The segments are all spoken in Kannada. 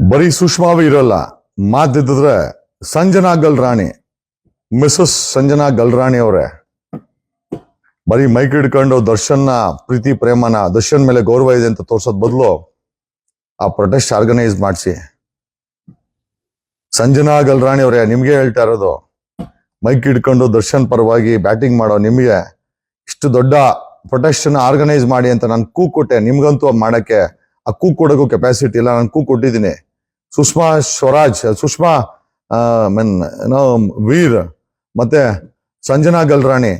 ಬರೀ ಸುಷ್ಮಾವೇ ಇರಲ್ಲ. ಮಾತಿದ್ರೆ ಸಂಜನಾ ಗಲ್ರಾಣಿ ಮಿಸಸ್ ಸಂಜನಾ ಗಲ್ರಾಣಿ ಅವರೇ. ಬರೀ ಮೈಕ್ ಹಿಡ್ಕೊಂಡು ದರ್ಶನ್ನ ಪ್ರೀತಿ, ಪ್ರೇಮನ ದರ್ಶನ್ ಮೇಲೆ ಗೌರವ ಇದೆ ಅಂತ ತೋರ್ಸೋದ್ ಬದಲು ಆ ಪ್ರೊಟೆಸ್ಟ್ ಆರ್ಗನೈಸ್ ಮಾಡಿಸಿ. ಸಂಜನಾ ಗಲ್ರಾಣಿ ಅವರೇ, ನಿಮ್ಗೆ ಹೇಳ್ತಾ ಇರೋದು, ಮೈಕ್ ಹಿಡ್ಕೊಂಡು ದರ್ಶನ್ ಪರವಾಗಿ ಬ್ಯಾಟಿಂಗ್ ಮಾಡೋ ನಿಮ್ಗೆ ಇಷ್ಟು ದೊಡ್ಡ ಪ್ರೊಟೆಸ್ಟ್ ಆರ್ಗನೈಸ್ ಮಾಡಿ ಅಂತ ನಾನು ಕೂಗ್ ಕೊಟ್ಟೆ ನಿಮ್ಗಂತೂ ಮಾಡಕ್ಕೆ ಆ ಕೂಗ್ ಕೊಡೋಕ್ಕೂ ಕೆಪಾಸಿಟಿ ಇಲ್ಲ ನಾನು ಕೂಗ್ ಕೊಟ್ಟಿದ್ದೀನಿ. ಸುಷ್ಮಾ ಸ್ವರಾಜ್, ಸುಷ್ಮಾ ಮೀನ್, ಏನೋ, ವೀರ್, ಮತ್ತೆ ಸಂಜನಾ ಗಲ್ರಾಣಿ,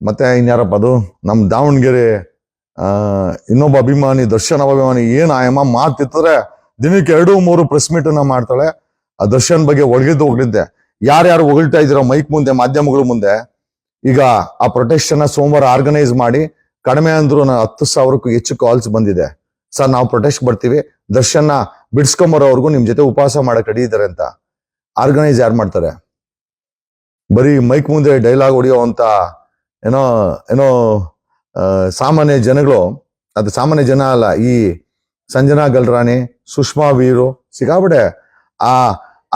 ಮತ್ತೆ ಇನ್ಯಾರಪ್ಪ ಅದು? ನಮ್ಮ ದಾವಣಗೆರೆ ಇನ್ನೊಬ್ಬ ಅಭಿಮಾನಿ, ದರ್ಶನ್ ಅಭಿಮಾನಿ, ಏನು ಆಯಮ್ಮ ಮಾತಿತ್ತಂದ್ರೆ ದಿನಕ್ಕೆ ಎರಡು, ಮೂರು ಪ್ರೆಸ್ ಮೀಟ್ ಮಾಡ್ತಾಳೆ. ಆ ದರ್ಶನ್ ಬಗ್ಗೆ ಒಳಗಿದ್ದು ಹೋಗ್ಲಿದ್ದೆ ಯಾರ್ಯಾರು ಹೊಗಳ್ತಾ ಇದ್ದೀರೋ ಮೈಕ್ ಮುಂದೆ, ಮಾಧ್ಯಮಗಳ ಮುಂದೆ, ಈಗ ಆ ಪ್ರೊಟೆಸ್ಟ್ ಅನ್ನ ಸೋಮವಾರ ಆರ್ಗನೈಸ್ ಮಾಡಿ, ಕಡಿಮೆ ಅಂದ್ರೂ ಹತ್ತು ಸಾವಿರಕ್ಕೂ ಹೆಚ್ಚು ಕಾಲ್ಸ್ ಬಂದಿದೆ. ಸರ್ ನಾವು ಪ್ರೊಟೆಸ್ಟ್ ಬರ್ತೀವಿ. ದರ್ಶನ್ ಬಿಡ್ಸ್ಕೊಂಬರೋವರೆಗೂ ನಿಮ್ ಜೊತೆ ಉಪವಾಸ ಮಾಡಕ್ ಇದ್ದಾರೆ ಅಂತ. ಆರ್ಗನೈಸ್ ಯಾರು ಮಾಡ್ತಾರೆ? ಬರೀ ಮೈಕ್ ಮುಂದೆ ಡೈಲಾಗ್ ಹೊಡಿಯೋ ಅಂತ ಏನೋ ಏನೋ ಸಾಮಾನ್ಯ ಜನಗಳು, ಅದು ಸಾಮಾನ್ಯ ಜನ ಅಲ್ಲ, ಈ ಸಂಜನಾ ಗಲ್ರಾಣಿ, ಸುಷ್ಮಾ ವೀರು ಸಿಗಾಬಿಡೆ ಆ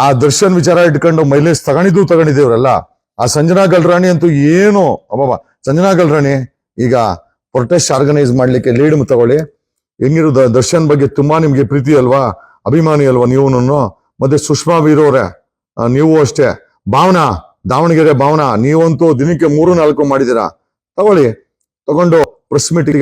ಆ ದರ್ಶನ್ ವಿಚಾರ ಇಟ್ಕೊಂಡು ಮೈಲೇಜ್ ತಗೊಂಡಿದ್ದು ತಗೊಂಡಿದ್ದೇವ್ರಲ್ಲ ಆ ಸಂಜನಾ ಗಲ್ರಾಣಿ ಅಂತೂ ಏನು, ಅಬ್ಬಬ್ಬ, ಸಂಜನಾ ಗಲ್ರಾಣಿ, ಈಗ ಪ್ರೊಟೆಸ್ಟ್ ಆರ್ಗನೈಸ್ ಮಾಡ್ಲಿಕ್ಕೆ ಲೀಡ್ ತಗೊಳ್ಳಿ. ಹೆಂಗಿರು ದರ್ಶನ್ ಬಗ್ಗೆ ತುಂಬಾ ನಿಮ್ಗೆ ಪ್ರೀತಿ ಅಲ್ವಾ? ಅಭಿಮಾನಿ ಅಲ್ವಾ ನೀವು ಮತ್ತೆ ಸುಷ್ಮಾ ವೀರವ್ರೆ ನೀವು ಅಷ್ಟೇ. ಭಾವನಾ, ದಾವಣಗೆರೆ ಭಾವನಾ, ನೀವಂತೂ ದಿನಕ್ಕೆ ಮೂರು ನಾಲ್ಕು ಮಾಡಿದೀರಾ ತಗೊಳ್ಳಿ. ತಗೊಂಡು ಪ್ರೆಸ್ ಮೀಟಿಗೆ